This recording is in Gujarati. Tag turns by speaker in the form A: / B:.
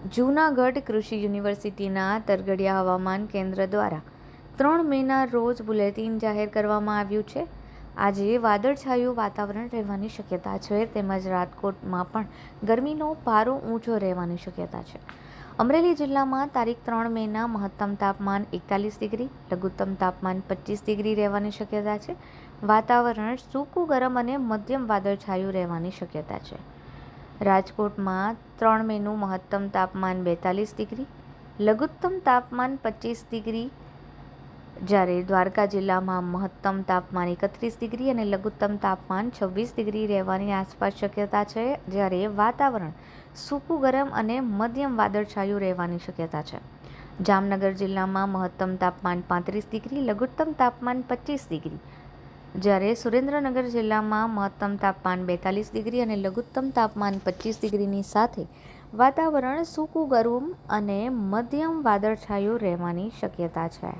A: જૂનાગઢ કૃષિ યુનિવર્સિટીના તરગડિયા હવામાન કેન્દ્ર દ્વારા ત્રણ મેના રોજ બુલેટિન જાહેર કરવામાં આવ્યું છે. આજે વાદળછાયું વાતાવરણ રહેવાની શક્યતા છે, તેમજ રાજકોટમાં પણ ગરમીનો પારો ઊંચો રહેવાની શક્યતા છે. અમરેલી જિલ્લામાં તારીખ ત્રણ મેના મહત્તમ તાપમાન એકતાલીસ ડિગ્રી, લઘુત્તમ તાપમાન પચીસ ડિગ્રી રહેવાની શક્યતા છે. વાતાવરણ સૂકું ગરમ અને મધ્યમ વાદળછાયું રહેવાની શક્યતા છે. રાજકોટમાં ત્રણ મેનું મહત્તમ તાપમાન બેતાલીસ ડિગ્રી, લઘુત્તમ તાપમાન પચીસ ડિગ્રી, જ્યારે દ્વારકા જિલ્લામાં મહત્તમ તાપમાન એકત્રીસ ડિગ્રી અને લઘુત્તમ તાપમાન છવ્વીસ ડિગ્રી રહેવાની આસપાસ શક્યતા છે, જ્યારે વાતાવરણ સૂકું, ગરમ અને મધ્યમ વાદળછાયું રહેવાની શક્યતા છે. જામનગર જિલ્લામાં મહત્તમ તાપમાન પાંત્રીસ ડિગ્રી, લઘુત્તમ તાપમાન પચીસ ડિગ્રી જ્યારે સુરેન્દ્રનગર જિલ્લામાં મહત્તમ તાપમાન બેતાલીસ ડિગ્રી અને લઘુત્તમ તાપમાન પચીસ ડિગ્રીની સાથે વાતાવરણ સૂકું ગરમ અને મધ્યમ વાદળછાયું રહેવાની શક્યતા છે.